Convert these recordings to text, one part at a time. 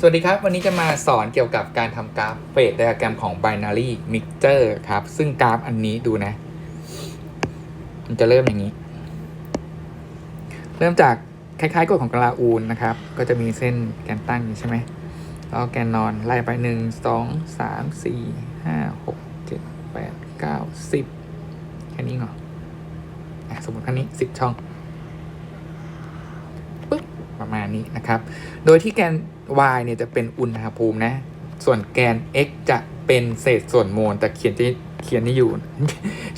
สวัสดีครับ วันนี้จะมาสอนเกี่ยวกับการทำกราฟเฟสไดอะแกรมของ binary mixture ครับ ซึ่งกราฟอันนี้ดูนะ มันจะเริ่มอย่างนี้ เริ่มจากคล้ายๆกฎของกราอูนนะครับ ก็จะมีเส้นแกนตั้งใช่ไหมแล้วแกนนอนไล่ไปหนึ่งสองสามสี่ห้าหกเจ็ดแปดเก้าสิบแค่นี้เหรออะสมมติแค่นี้สิบช่อง ประมาณนี้นะครับ โดยที่แกน y เนี่ยจะเป็นอุณหภูมินะ ส่วนแกน x จะเป็นเศษส่วนโมลแต่เขียนจะเขียนนี่อยู่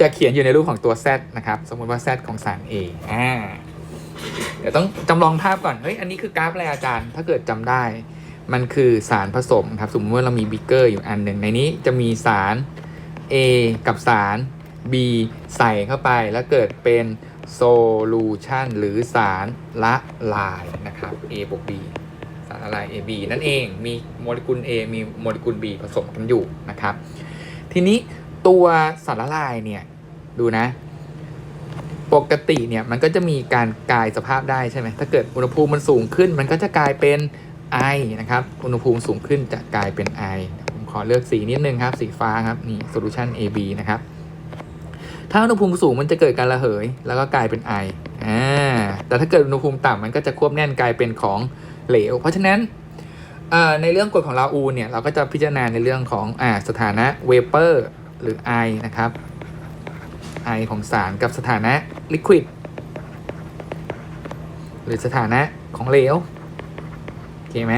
จะเขียนอยู่ในรูปของตัว z นะครับ สมมติว่า z ของสาร A อ่าเดี๋ยวต้องจำลองภาพก่อน เฮ้ย อันนี้คือกราฟอะไรอาจารย์ ถ้าเกิดจำได้ มันคือสารผสมครับ สมมติว่าเรามีบิกเกอร์อยู่อันหนึ่งในนี้จะมีสาร A กับสาร B ใส่เข้าไปแล้วเกิดเป็น โซลูชันหรือสารละลายนะครับ A บวก B สารละลาย AB นั่นเองมีโมเลกุล A มีโมเลกุล B ผสมกันอยู่นะครับ ทีนี้ตัวสารละลายเนี่ยดูนะ ปกติเนี่ยมันก็จะมีการกลายสภาพได้ใช่ไหมถ้าเกิดอุณหภูมิมันสูงขึ้น มันก็จะกลายเป็นไอนะครับ อุณหภูมิสูงขึ้นจะกลายเป็นไอผมขอเลือกสีนิดนึงครับ สีฟ้าครับ นี่โซลูชัน AB นะครับ ถ้าอุณหภูมิสูงมันจะเกิดการระเหย แล้วก็กลายเป็นไออ่าแต่ถ้าเกิดอุณหภูมิต่ำมันก็จะควบแน่นกลายเป็นของเหลว เพราะฉะนั้นในเรื่องกฎของลาอูเนี่ยเราก็จะพิจารณาในเรื่องของอสถานะเวเปอร์หรือไอนะครับไอของสารกับสถานะลิควิดหรือสถานะของเหลวโอเคไหม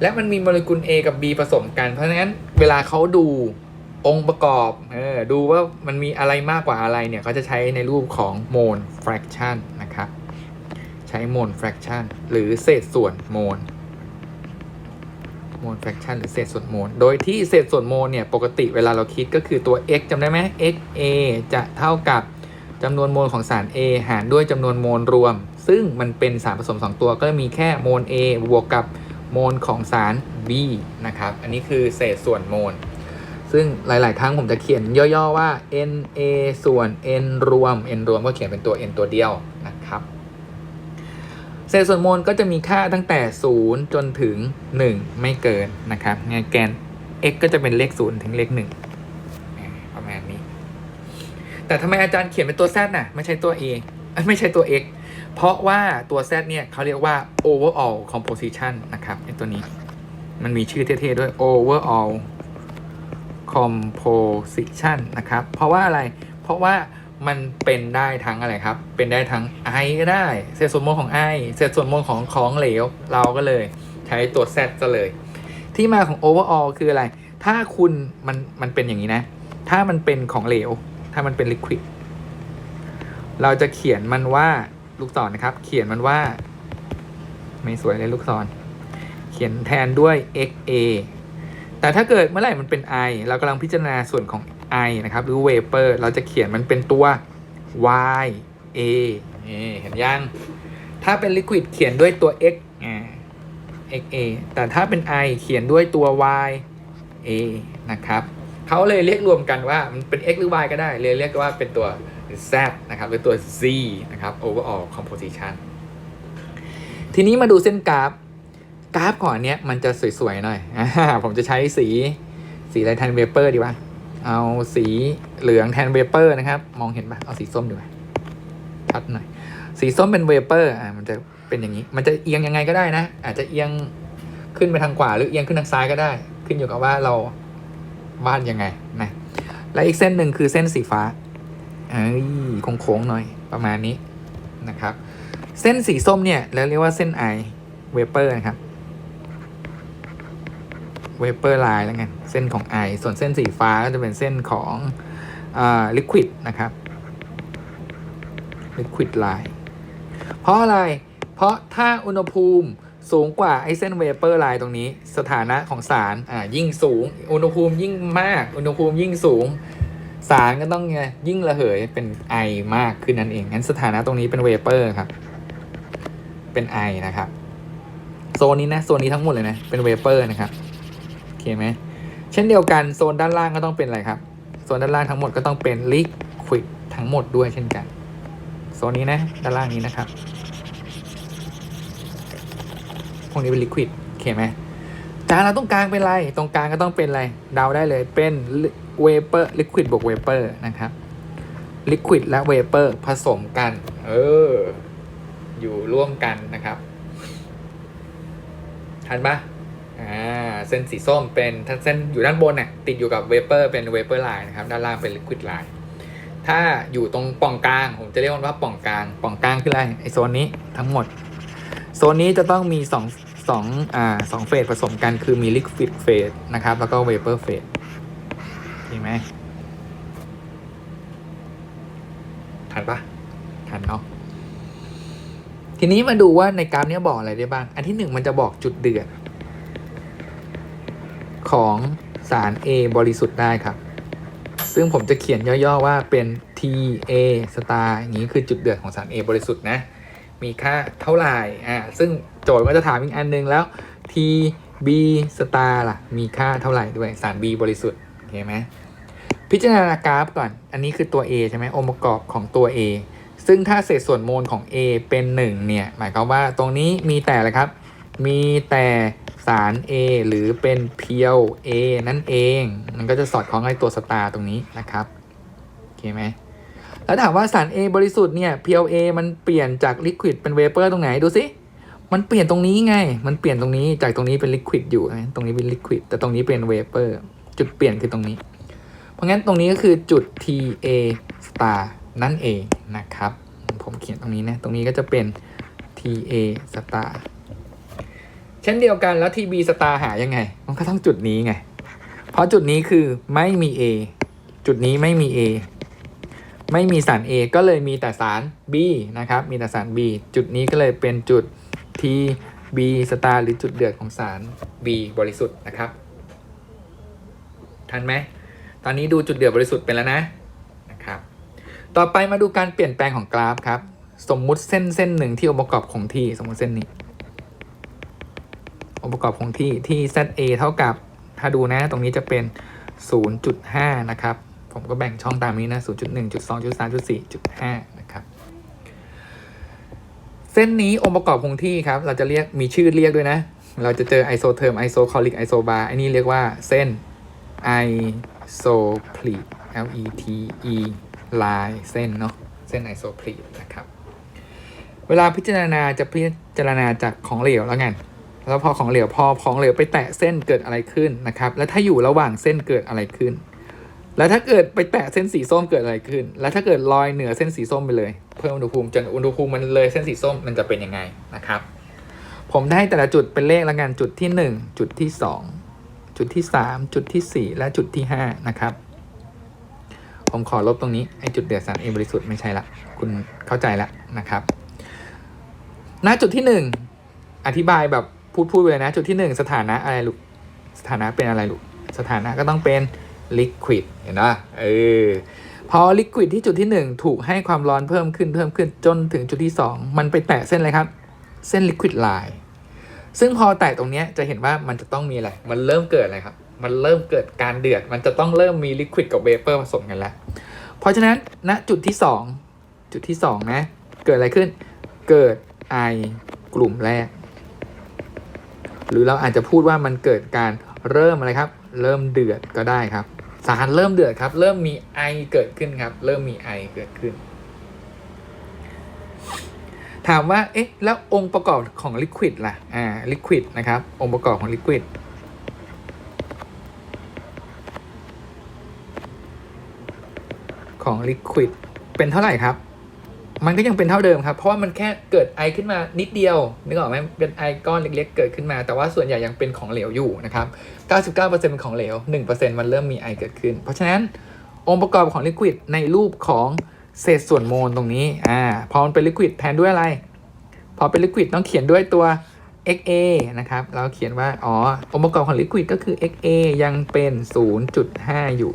และมันมีโมเลกุล A กับ B ผสมกัน เพราะฉะนั้นเวลาเขาดู องค์ประกอบออดูว่ามันมีอะไรมากกว่าอะไรเนี่ยเขาจะใช้ในรูปของโมล fraction นะครับ ใช้โมล fraction หรือเศษส่วนโมลโมล fraction หรือเศษส่วนโมล โดยที่เศษส่วนโมลเนี่ยปกติเวลาเราคิดก็คือตัว x จำได้ไหม x a จะเท่ากับจำนวนโมลของสาร A หารด้วยจำนวนโมลรวม ซึ่งมันเป็นสารผสม 2 ตัวก็มีแค่โมล A บวกกับโมลของสาร B นะครับ อันนี้คือเศษส่วนโมล ซึ่งหลาย ๆ ครั้งผมจะเขียนย่อ ๆ ว่า NA ส่วน N รวม N รวมก็เขียนเป็นตัว N ตัวเดียวนะครับ เศษส่วนโมลก็จะมีค่าตั้งแต่ 0 จนถึง 1 ไม่เกินนะครับงแกน x ก็จะเป็นเลข 0 ถึงเลข 1 ประมาณนี้ แต่ทำไมอาจารย์เขียนเป็นตัว z น่ะ ไม่ใช่ตัว a เอ้ยไม่ใช่ตัว x เพราะว่าตัว z เนี่ยเขาเรียกว่า overall composition นะครับไอตัวนี้ มันมีชื่อเท่ ๆ ด้วย overall composition นะครับ เพราะว่าอะไร เพราะว่ามันเป็นได้ทั้งอะไรครับ เป็นได้ทั้ง I ก็ได้ เศษส่วนโมลของ I เศษส่วนโมลของของเหลว เราก็เลยใช้ตัว Z ซะเลย ที่มาของ overall คืออะไร ถ้าคุณมันมันเป็นอย่างนี้นะ ถ้ามันเป็นของเหลว ถ้ามันเป็น liquid เราจะเขียนมันว่าลูกศรนนะครับ เขียนมันว่า ไม่สวยเลยลูกศร เขียนแทนด้วย xa แต่ถ้าเกิดเมื่อไหร่มันเป็น i เรากำลังพิจารณาส่วนของ i นะครับหรือ vapor เราจะเขียนมันเป็นตัว y a นี่เห็นยัง ถ้าเป็น liquid เขียนด้วยตัว x อ่า x a แต่ถ้าเป็น i เขียนด้วยตัว y a นะครับเขาเลยเรียกรวมกันว่ามันเป็น x หรือ y ก็ได้เลยเรียกว่าเป็นตัว z นะครับหรือตัว z นะครับ overall composition ทีนี้มาดูเส้นกราฟ กราฟก่อนเนี้ยมันจะสวยๆหน่อยอผมจะใช้สีสีอะไรแทนเวเปอร์ดีวะเอาสีเหลืองแทนเวเปอร์นะครับ มองเห็นปะเอาสีส้มดีกว่าชัดหน่อย สีส้มเป็นเวเปอร์อ่ามันจะเป็นอย่างนี้ มันจะเอียงยังไงก็ได้นะ อาจจะเอียงขึ้นไปทางขวาหรือเอียงขึ้นทางซ้ายก็ได้ ขึ้นอยู่กับว่าเราวาดยังไงนะและอีกเส้นหนึ่งคือเส้นสีฟ้าเอ้ยโค้งๆหน่อยประมาณนี้นะครับ เส้นสีส้มเนี่ยแล้วเรียกว่าเส้นไอเวเปอร์นะครับ เวเปอร์ไลน์แล้วกันเส้นของไอส่วนเส้นสีฟ้าก็จะเป็นเส้นของลิควิดนะครับลิควิดไลน์เพราะอะไร เพราะถ้าอุณหภูมิสูงกว่าไอเส้นเวเปอร์ไลน์ตรงนี้ สถานะของสารอ่ายิ่งสูง อุณหภูมิยิ่งมาก อุณหภูมิยิ่งสูง สารก็ต้องไงยิ่งระเหยเป็นไอมากขึ้นนั่นเองงั้นสถานะตรงนี้เป็นเวเปอร์ครับ เป็นไอนะครับโซนนี้นะโซนนี้ทั้งหมดเลยนะเป็นเวเปอร์นะครับ เคไหมเช่นเดียวกันโซนด้านล่างก็ต้องเป็นอะไรครับ โซนด้านล่างทั้งหมดก็ต้องเป็นลิควิดทั้งหมดด้วยเช่นกัน โซนนี้นะ ด้านล่างนี้นะครับ พวกนี้เป็นลิควิดโอเคไหมจานเราต้องกลางเป็นอะไร ตรงกลางก็ต้องเป็นอะไรเดาได้เลยเป็นเวเปอร์ลิควิดบวกเวเปอร์นะครับลิควิดและเวเปอร์ผสมกัน เออ อยู่ร่วมกันนะครับ ทันปะอ่า เส้นสีส้มเป็นถ้าเส้นอยู่ด้านบนเนี่ยติดอยู่กับเวเปอร์เป็นเวเปอร์ไลน์นะครับด้านล่างเป็นลิควิดไลน์ถ้าอยู่ตรงป่องกลาง ผมจะเรียกว่าป่องกลางป่องกลางคืออะไรไอโซนนี้ทั้งหมด โซนนี้จะต้องมีสองสองอ่าสองเฟสผสมกันคือมีลิควิดเฟสนะครับ แล้วก็เวเปอร์เฟสเห็นไหมทันปะทันเนาะทีนี้มาดูว่าในกราฟเนี้ยบอกอะไรได้บ้าง อันที่หนึ่งมันจะบอกจุดเดือด ของสาร A บริสุทธิ์ได้ครับ ซึ่งผมจะเขียนย่อๆว่าเป็น TA star อย่างนี้คือจุดเดือดของสาร A บริสุทธิ์นะ มีค่าเท่าไหร่อ่าซึ่งโจทย์ก็จะถามอีกอันนึงแล้ว TB star ล่ะ มีค่าเท่าไหร่ด้วยสาร B บริสุทธิ์โอเคไหมพิจารณากราฟก่อน อันนี้คือตัว A ใช่ไหมองค์ประกอบของตัว A ซึ่งถ้าเศษส่วนโมลของ A เป็น 1 เนี่ย หมายความว่าตรงนี้มีแต่อะไรครับ มีแต่ สาร A หรือเป็นเพียว A นั่นเอง มันก็จะสอดคล้องกับตัวสตาร์ตรงนี้นะครับโอเคไหมแล้วถามว่าสาร A บริสุทธิ์เนี่ยเพียว A มันเปลี่ยนจากลิควิดเป็นเวเปอร์ตรงไหนดูสิมันเปลี่ยนตรงนี้ไง มันเปลี่ยนตรงนี้จากตรงนี้เป็นลิควิดอยู่ตรงนี้เป็นลิควิดแต่ตรงนี้เป็นเวเปอร์จุดเปลี่ยนคือตรงนี้ เพราะงั้นตรงนี้ก็คือจุด TA star นั่นเองนะครับ ผมเขียนตรงนี้นะ ตรงนี้ก็จะเป็น TA star เช่นเดียวกันแล้ว TB star หายังไง มันก็ต้องจุดนี้ไง เพราะจุดนี้คือไม่มี A จุดนี้ไม่มี A ไม่มีสาร A ก็เลยมีแต่สาร B นะครับ มีแต่สาร B จุดนี้ก็เลยเป็นจุด TB star หรือจุดเดือดของสาร B บริสุทธิ์นะครับ ทันไหม ตอนนี้ดูจุดเดือดบริสุทธิ์เป็นแล้วนะนะครับ ต่อไปมาดูการเปลี่ยนแปลงของกราฟครับ สมมุติเส้นเส้นหนึ่งที่องค์ประกอบคงทีสมมุติเส้นนี้ องค์ประกอบคงที่ที่ ZA เท่ากับถ้าดูนะตรงนี้จะเป็น 0.5 นะครับ ผมก็แบ่งช่องตามนี้นะ 0.1.2.3.4.5 นะครับ เส้นนี้องค์ประกอบคงที่ครับ เราจะเรียกมีชื่อเรียกด้วยนะ เราจะเจอไอโซเทอร์มไอโซคอลิกไอโซบาร์อันนี้เรียกว่าเส้น isoplete L E T E ลายเส้นเนาะเส้น isoplete นะครับ เวลาพิจารณาจะพิจารณาจากของเหลวแล้วกัน แล้วพอของเหลวพอของเหลวไปแตะเส้นเกิดอะไรขึ้นนะครับ แล้วถ้าอยู่ระหว่างเส้นเกิดอะไรขึ้น แล้วถ้าเกิดไปแตะเส้นสีส้มเกิดอะไรขึ้น แล้วถ้าเกิดลอยเหนือเส้นสีส้มไปเลย เพิ่มอุณหภูมิจนอุณหภูมิมันเลยเส้นสีส้มมันจะเป็นยังไงนะครับ ผมได้แต่ละจุดเป็นเลขแล้วกันจุดที่หนึ่งจุดที่สองจุดที่ 3 จุดที่ 4 และจุดที่ 5 นะครับ ผมขอลบตรงนี้ไอจุดเดือดสารเอบริสุทธิ์ไม่ใช่ละคุณเข้าใจแล้วนะครับณจุดที่ 1 อธิบายแบบ พูดพูดไปเลยนะ จุดที่ 1 สถานะอะไรลูกสถานะเป็นอะไรลูกสถานะก็ต้องเป็นลิควิดเห็นปะเออพอลิควิดที่จุดที่ 1 ถูกให้ความร้อนเพิ่มขึ้นเพิ่มขึ้นจนถึงจุดที่ 2 มันไปแตะเส้นอะไรครับ เส้นลิควิดไลน์ซึ่งพอแตะตรงนี้จะเห็นว่ามันจะต้องมีอะไร มันเริ่มเกิดอะไรครับ มันเริ่มเกิดการเดือด มันจะต้องเริ่มมีลิควิดกับเวเปอร์ผสมกันแล้ว เพราะฉะนั้นณจุดที่ 2 จุดที่ 2 นะ เกิดอะไรขึ้น เกิดไอกลุ่มแรก หรือเราอาจจะพูดว่ามันเกิดการเริ่มอะไรครับ เริ่มเดือดก็ได้ครับ สารเริ่มเดือดครับ เริ่มมีไอเกิดขึ้นครับ เริ่มมีไอเกิดขึ้น ถามว่าเอ๊ะแล้วองค์ประกอบของลิควิดล่ะอ่าลิควิดนะครับ องค์ประกอบของลิควิดของลิควิดเป็นเท่าไหร่ครับ มันก็ยังเป็นเท่าเดิมครับ เพราะว่ามันแค่เกิดไอขึ้นมานิดเดียวนึกออกไหมเป็นไอก้อนเล็ก ๆ เกิดขึ้นมา แต่ว่าส่วนใหญ่ยังเป็นของเหลวอยู่นะครับ 99%เป็นของเหลว 1%มันเริ่มมีไอเกิดขึ้น เพราะฉะนั้นองค์ประกอบของลิควิดในรูปของเศษส่วนโมลตรงนี้ อ่า พอมันเป็นลิควิดแทนด้วยอะไร พอเป็นลิควิดต้องเขียนด้วยตัว XA นะครับ เราเขียนว่า อ๋อ องค์ประกอบของลิควิดก็คือ XA ยังเป็น 0.5 อยู่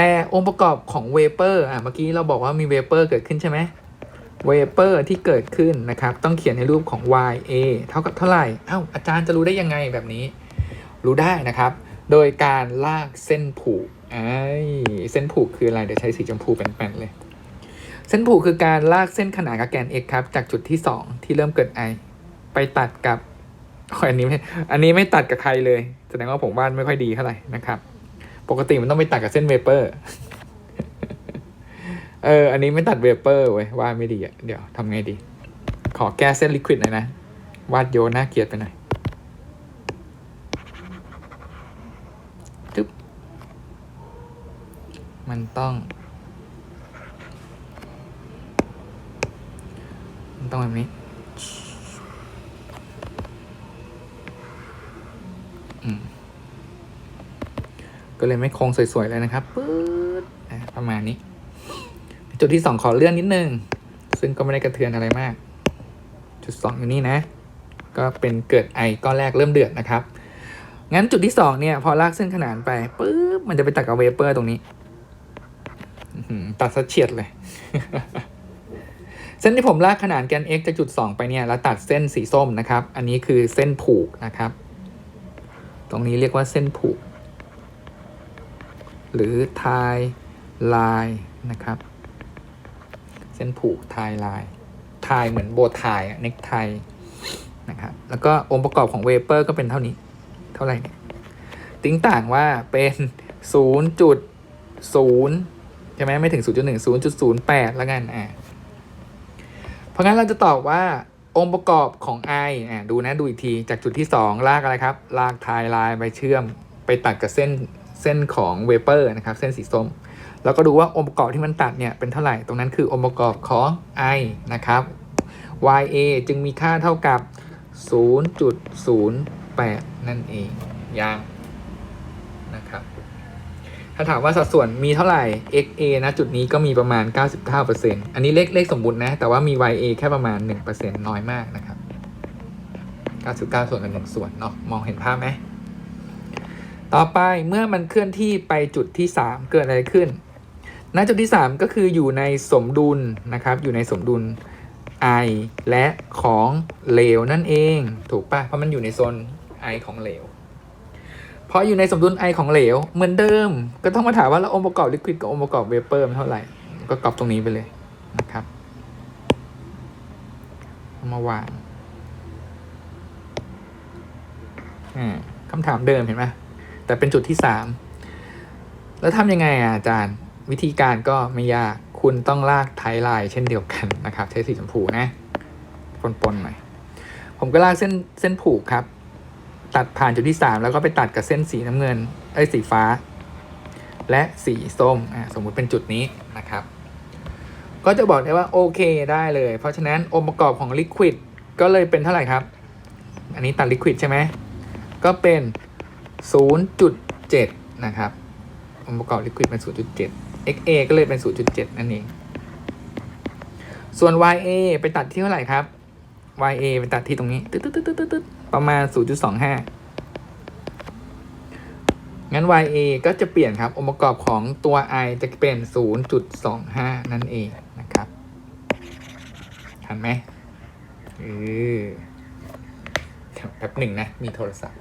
แต่องค์ประกอบของเวเปอร์อะเมื่อกี้เราบอกว่ามีเวเปอร์เกิดขึ้นใช่ไหมเวเปอร์ที่เกิดขึ้นนะครับ ต้องเขียนในรูปของ YA เท่ากับเท่าไหร่เอ้าอาจารย์จะรู้ได้ยังไงแบบนี้ รู้ได้นะครับ โดยการลากเส้นผูกไอ้เส้นผูกคืออะไร เดี๋ยวใช้สีชมพูแป้นๆเลย เส้นผูกคือการลากเส้นขนานกับแกน x ครับ จากจุดที่ 2 ที่เริ่มเกิด i ไปตัดกับโอ้ยอันนี้ไม่อันนี้ไม่ตัดกับใครเลย แสดงว่าผมวาดไม่ค่อยดีเท่าไหร่นะครับ ปกติมันต้องไปตัดกับเส้นเวเปอร์ เออ อันนี้ไม่ตัดเวเปอร์เว้ย วาดไม่ดีอะเดี๋ยวทำไงดี ขอแก้เส้นลิควิดหน่อยนะ วาดโยนน่าเกียดไปหน่อยจึ๊บ มันต้อง มันต้องแบบนี้ ก็เลยไม่คงสวยๆเลยนะครับปื๊ดประมาณนี้ จุดที่สองขอเลื่อนนิดนึง ซึ่งก็ไม่ได้กระเทือนอะไรมาก จุดสองอยู่นี่นะ ก็เป็นเกิดไอก้อนแรกเริ่มเดือดนะครับ งั้นจุดที่สองเนี่ย พอลากเส้นขนานไปปุ๊บมันจะไปตัดกับเวเปอร์ตรงนี้ตัดซะเฉียดเลย เส้นที่ผมลากขนานแกน x จากจุด 2 ไปเนี่ย แล้วตัดเส้นสีส้มนะครับ อันนี้คือเส้นผูกนะครับ ตรงนี้เรียกว่าเส้นผูก หรือทายลายนะครับ เส้นผูกทายลายทายเหมือนโบทายเน็กไทนะครับแล้วก็องค์ประกอบของเวเปอร์ก็เป็นเท่านี้ เท่าไหร่เนี่ยติ้งต่างว่าเป็น0.0ใช่ไหมไม่ถึง 0.1 0.08 แล้วกันอ่าเพราะงั้นเราจะตอบว่าองค์ประกอบของ I อ่าดูนะดูอีกที จากจุดที่ 2 ลากอะไรครับ ลากทายลายไปเชื่อมไปตัดกับเส้น เส้นของเวเปอร์นะครับเส้นสีส้ม แล้วก็ดูว่าองค์ประกอบที่มันตัดเนี่ยเป็นเท่าไหร่ตรงนั้นคือองค์ประกอบของ I นะครับ YA จึงมีค่าเท่ากับ 0.08 นั่นเองยังนะครับ ถ้าถามว่าสัดส่วนมีเท่าไหร่ XA นะจุดนี้ก็มีประมาณ 99%อันนี้เลขเลขสมมุตินะ แต่ว่ามี YA แค่ประมาณ 1%น้อยมากนะครับ 99 ส่วนกับ1ส่วนเนาะมองเห็นภาพไหม ต่อไปเมื่อมันเคลื่อนที่ไปจุดที่ 3 เกิดอะไรขึ้น ณ จุดที่ 3 ก็คืออยู่ในสมดุลนะครับ อยู่ในสมดุล I และของเหลวนั่นเอง ถูกปะเพราะมันอยู่ในโซน I ของเหลว พออยู่ในสมดุล I ของเหลว เหมือนเดิม ก็ต้องมาถามว่าล้วองค์ประกอบลิควิดกับองค์ประกอบเวเปอร์มันเท่าไหร่ ก็กรอบตรงนี้ไปเลยนะครับ มาวางอ่าคำถามเดิมเห็นไหม แต่เป็นจุดที่สามแล้วทำยังไงอะอาจารย์ วิธีการก็ไม่ยาก คุณต้องลากไทยไลน์เช่นเดียวกันนะครับ ใช้สีชมพูนะปนๆหน่อย ผมก็ลากเส้นเส้นผูกครับ ตัดผ่านจุดที่ 3 แล้วก็ไปตัดกับเส้นสีน้ำเงินไอ้สีฟ้า และสีส้มอ่าสมมุติเป็นจุดนี้นะครับ ก็จะบอกได้ว่าโอเคได้เลย เพราะฉะนั้นองค์ประกอบของลิควิดก็เลยเป็นเท่าไหร่ครับ อันนี้ตัดลิควิดใช่ไหมก็เป็น 0.7 นะครับองค์ประกอบลิควิดเป็น 0.7 XA ก็เลยเป็น 0.7 นั่นเอง ส่วน YA ไปตัดที่เท่าไหร่ครับ YA ไปตัดที่ตรงนี้ตึ๊ดตึ๊ดตึ๊ดตึ๊ดตึ๊ดประมาณ 0.25 งั้น YA ก็จะเปลี่ยนครับ องค์ประกอบของตัว I จะเป็น 0.25 นั่นเองนะครับทันไหมเออแป๊บหนึ่งนะ มีโทรศัพท์